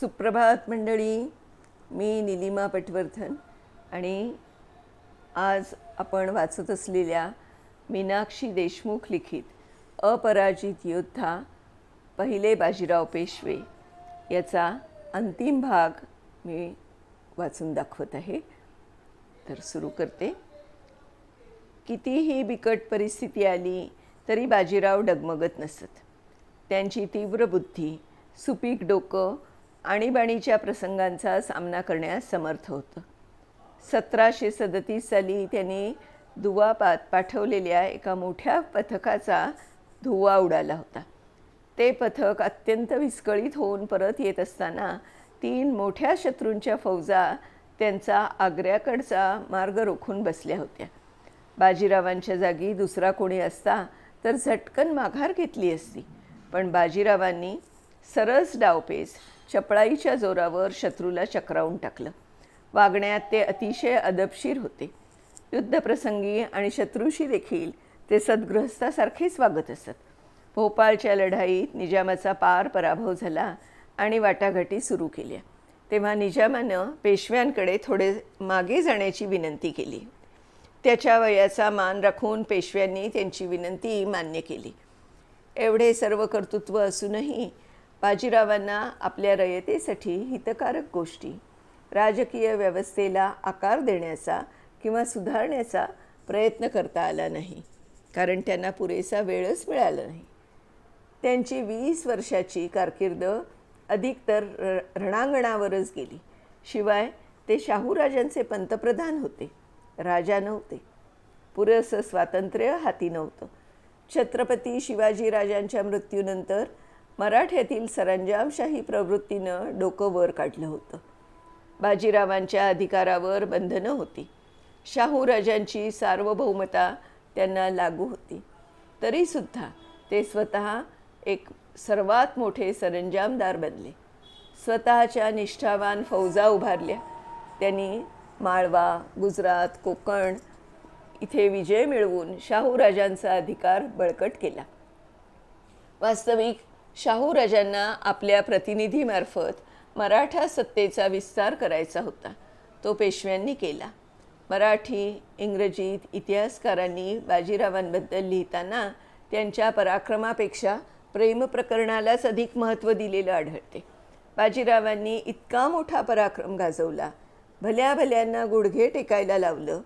सुप्रभात मंडळी. मी निलिमा पटवर्धन आणि आज आपण वाचत असलेल्या मीनाक्षी देशमुख लिखित अपराजित योद्धा पहिले बाजीराव पेशवे याचा अंतिम भाग मी वाचून दाखवत आहे. तर सुरू करते. कितीही बिकट परिस्थिती आली तरी बाजीराव डगमगत नसत. त्यांची तीव्र बुद्धी सुपीक डोकं आणीबाणीच्या प्रसंगांचा सामना करण्यास समर्थ होतं. सतराशे सदतीस साली त्यांनी दुवापात पाठवलेल्या एका मोठ्या पथकाचा धुवा उडाला होता. ते पथक अत्यंत विस्कळीत होऊन परत येत असताना तीन मोठ्या शत्रूंच्या फौजा त्यांचा आग्र्याकडचा मार्ग रोखून बसल्या होत्या. बाजीरावांच्या जागी दुसरा कोणी असता तर झटकन माघार घेतली असती. पण बाजीरावांनी सरस डावपेच चपळाईच्या जोरावर शत्रूला चक्रावून टाकलं. वागण्यात ते अतिशय अदबशीर होते. युद्धप्रसंगी आणि शत्रूशी देखील ते सद्गृहस्थासारखेच वागत असत. भोपाळच्या लढाईत निजामाचा पार पराभव झाला आणि वाटाघाटी सुरू केल्या. तेव्हा निजामानं पेशव्यांकडे थोडे मागे जाण्याची विनंती केली. त्याच्या वयाचा मान राखून पेशव्यांनी त्यांची विनंती मान्य केली. एवढे सर्व कर्तृत्व असूनही बाजीरावांना आपल्या रयतेसाठी हितकारक गोष्टी राजकीय व्यवस्थेला आकार देण्याचा किंवा सुधारण्याचा प्रयत्न करता आला नाही कारण त्यांना पुरेसा वेळच मिळाला नाही. त्यांची वीस वर्षाची कारकीर्द अधिकतर र रणांगणावरच गेली. शिवाय ते शाहूराजांचे पंतप्रधान होते राजा नव्हते. पुरेसं स्वातंत्र्य हाती नव्हतं. छत्रपती शिवाजीराजांच्या मृत्यूनंतर मराठ्यातील सरंजामशाही प्रवृत्तीनं डोकं वर काढलं होतं. बाजीरावांच्या अधिकारावर बंधनं होती. शाहू राजांची सार्वभौमता त्यांना लागू होती. तरीसुद्धा ते स्वतः एक सर्वात मोठे सरंजामदार बनले. स्वतःच्या निष्ठावान फौजा उभारल्या. त्यांनी माळवा गुजरात कोकण इथे विजय मिळवून शाहूराजांचा अधिकार बळकट केला. वास्तविक शाहू राजांना आपल्या प्रतिनिधीमार्फत मराठा सत्तेचा विस्तार करायचा होता. तो पेशव्यांनी केला. मराठी इंग्रजीत इतिहासकारांनी बाजीरावांबद्दल लिहिताना त्यांच्या पराक्रमापेक्षा प्रेमप्रकरणालाच अधिक महत्त्व दिलेलं आढळते. बाजीरावांनी इतका मोठा पराक्रम गाजवला भल्या भल्यांना गुडघे टेकायला लावलं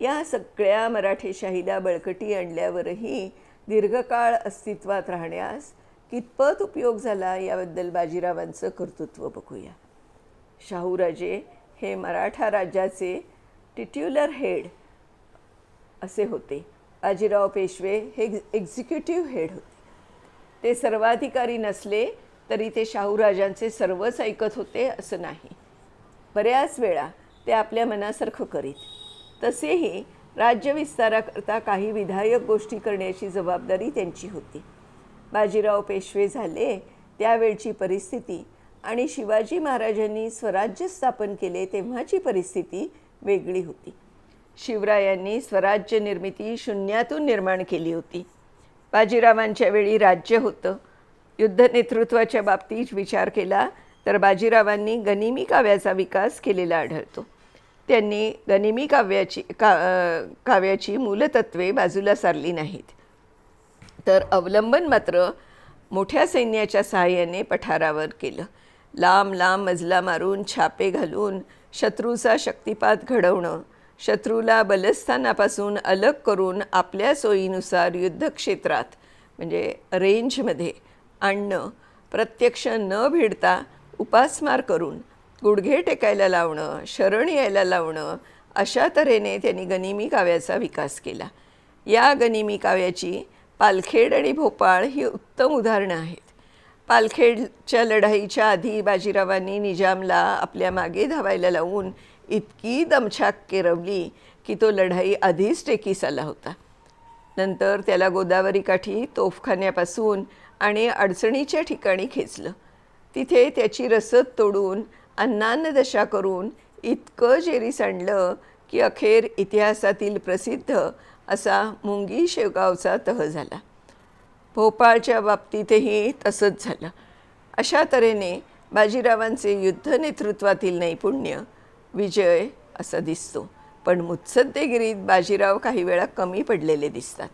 या सगळ्या मराठेशाहीला बळकटी आणल्यावरही दीर्घकाळ अस्तित्वात राहण्यास कितपत उपयोग झाला याबद्दल बाजीरावांचं कर्तृत्व बघूया. शाहूराजे हे मराठा राज्याचे टिट्युलर हेड असे होते. बाजीराव पेशवे हे एक्झिक्युटिव्ह हेड होते. ते सर्वाधिकारी नसले तरी ते शाहूराजांचे सर्वच ऐकत होते असं नाही. बऱ्याच वेळा ते आपल्या मनासारखं करीत. तसेही राज्य विस्ताराकरता काही विधायक गोष्टी करण्याची जबाबदारी त्यांची होती. बाजीराव पेशवे झाले त्यावेळची परिस्थिती आणि शिवाजी महाराजांनी स्वराज्य स्थापन केले तेव्हाची परिस्थिती वेगळी होती. शिवरायांनी स्वराज्य निर्मिती शून्यातून निर्माण केली होती. बाजीरावांच्या वेळी राज्य होतं. युद्ध नेतृत्वाच्या बाबतीत विचार केला तर बाजीरावांनी गनिमी काव्याचा विकास केलेला आढळतो. त्यांनी गनिमी काव्याची का काव्याची मूलतत्वे बाजूला सारली नाहीत. तर अवलंबन मात्र मोठ्या सैन्याच्या सहाय्याने पठारावर केलं. लांब लांब मजला मारून छापे घालून शत्रूचा शक्तिपात घडवणं शत्रूला बलस्थानापासून अलग करून आपल्या सोयीनुसार युद्धक्षेत्रात म्हणजे रेंजमध्ये आणणं प्रत्यक्ष न भिडता उपासमार करून गुडघे टेकायला लावणं शरण यायला लावणं अशा तऱ्हेने त्यांनी गनिमी काव्याचा विकास केला. या गनिमी काव्याची पालखेड आणि भोपाळ ही उत्तम उदाहरणं आहेत. पालखेडच्या लढाईच्या आधी बाजीरावांनी निजामला आपल्या मागे धावायला लावून इतकी दमछाक केरवली की तो लढाई आधीच टेकीस आला होता. नंतर त्याला गोदावरी काठी तोफखान्यापासून आणि अडचणीच्या ठिकाणी खेचलं. तिथे त्याची रसद तोडून अन्नान्नदशा करून इतकं जेरी सांडलं की अखेर इतिहासातील प्रसिद्ध असा मुंगी शेवगावचा तह झाला. भोपाळच्या बाबतीतही तसंच झालं. अशा तऱ्हेने बाजीरावांचे युद्ध नेतृत्वातील नैपुण्य विजय असा दिसतो. पण मुत्सद्देगिरीत बाजीराव काही वेळा कमी पडलेले दिसतात.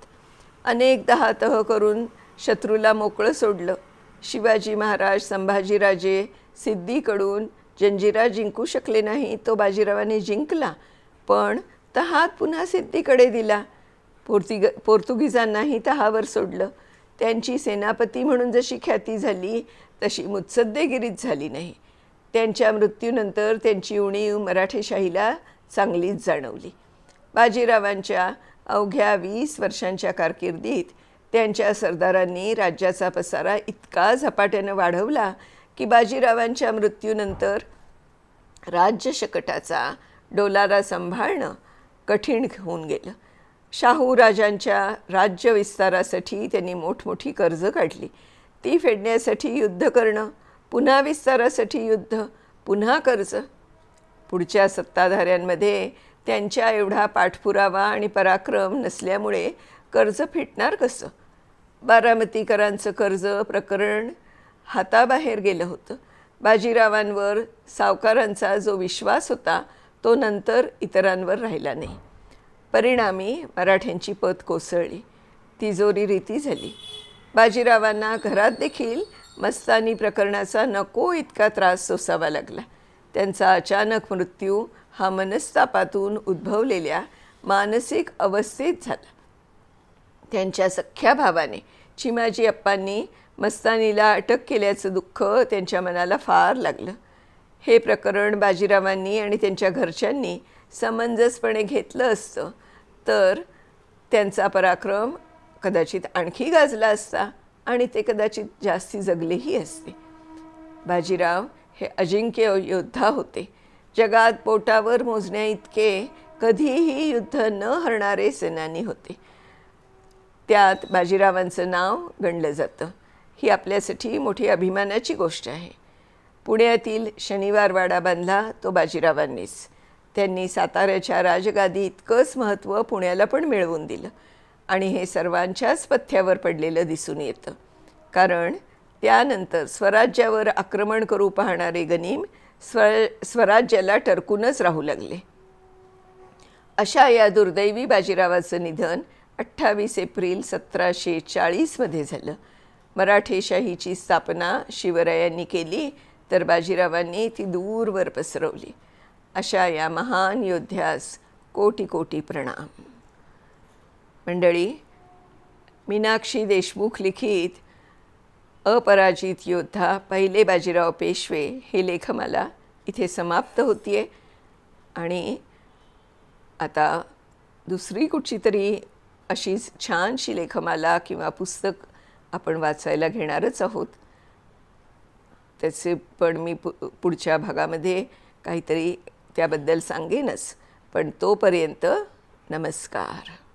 अनेकदा तह करून शत्रूला मोकळं सोडलं. शिवाजी महाराज संभाजीराजे सिद्धीकडून जंजिरा जिंकू शकले नाही तो बाजीरावाने जिंकला. पण तहात पुन्हा सिद्धीकडे दिला. पोर्तुग पोर्तुगीजांनाही तहावर सोडलं. त्यांची सेनापती म्हणून जशी ख्याती झाली तशी मुत्सद्देगिरीत झाली नाही. त्यांच्या मृत्यूनंतर त्यांची उणीव मराठेशाहीला चांगलीच जाणवली. बाजीरावांच्या अवघ्या वीस वर्षांच्या कारकिर्दीत त्यांच्या सरदारांनी राज्याचा पसारा इतका झपाट्यानं वाढवला की बाजीरावांच्या मृत्यूनंतर राज्यशकटाचा डोलारा सांभाळणं कठीण होऊन गेलं. शाहू राजांच्या राज्य विस्तारासाठी त्यांनी मोठमोठी कर्ज काढली. ती फेडण्यासाठी युद्ध करणं पुन्हा विस्तारासाठी युद्ध पुन्हा कर्ज. पुढच्या सत्ताधाऱ्यांमध्ये त्यांच्या एवढा पाठपुरावा आणि पराक्रम नसल्यामुळे कर्ज फिटणार कसं? बारामतीकरांचं कर्ज प्रकरण हाताबाहेर गेलं होतं. बाजीरावांवर सावकारांचा जो विश्वास होता तो नंतर इतरांवर राहिला नाही. परिणामी मराठ्यांची पत कोसळली. तिजोरी रीती झाली. बाजीरावांना घरात देखील मस्तानी प्रकरणाचा नको इतका त्रास सोसावा लागला. त्यांचा अचानक मृत्यू हा मनस्तापातून उद्भवलेल्या मानसिक अवस्थेत झाला. त्यांच्या सख्ख्या भावाने चिमाजी अप्पांनी मस्तानीला अटक केल्याचं दुःख त्यांच्या मनाला फार लागलं. हे प्रकरण बाजीरावांनी आणि त्यांच्या घरच्यांनी समंजसपणे घेतलं असतं तर त्यांचा पराक्रम कदाचित आणखी गाजला असता आणि ते कदाचित जास्ती जगलेही असते. बाजीराव हे अजिंक्य योद्धा होते. जगात पोटावर मोजण्या इतके कधीही युद्ध न हरणारे सेनानी होते. त्यात बाजीरावांचं नाव गणलं जातं. ही आपल्यासाठी मोठी अभिमानाची गोष्ट आहे. पुण्यातील शनिवार वाडा बांधला तो बाजीरावांनीच. त्यांनी साताऱ्याच्या राजगादी इतकंच महत्त्व पुण्याला पण मिळवून दिलं. आणि हे सर्वांच्याच पथ्यावर पडलेलं दिसून येतं. कारण त्यानंतर स्वराज्यावर आक्रमण करू पाहणारे गनीम स्व स्वराज्याला टरकूनच राहू लागले. अशा या दुर्दैवी बाजीरावाचं निधन अठ्ठावीस एप्रिल सतराशे चाळीसमध्ये झालं. मराठेशाहीची स्थापना शिवरायांनी केली तर बाजीरावांनी ती दूरवर पसरवली. अशा या महान योद्ध्यास कोटी कोटी प्रणाम. मंडळी मीनाक्षी देशमुख लिखित अपराजित योद्धा पहिले बाजीराव पेशवे हे लेखमाला इथे समाप्त होते आहे आणि आता दुसरी कुठची तरी अशीच छानशी लेखमाला किंवा पुस्तक आपण वाचायला घेणारच आहोत. त्याचे पण मी पु पुढच्या भागामध्ये काहीतरी त्याबद्दल सांगेनच. पण तोपर्यंत नमस्कार.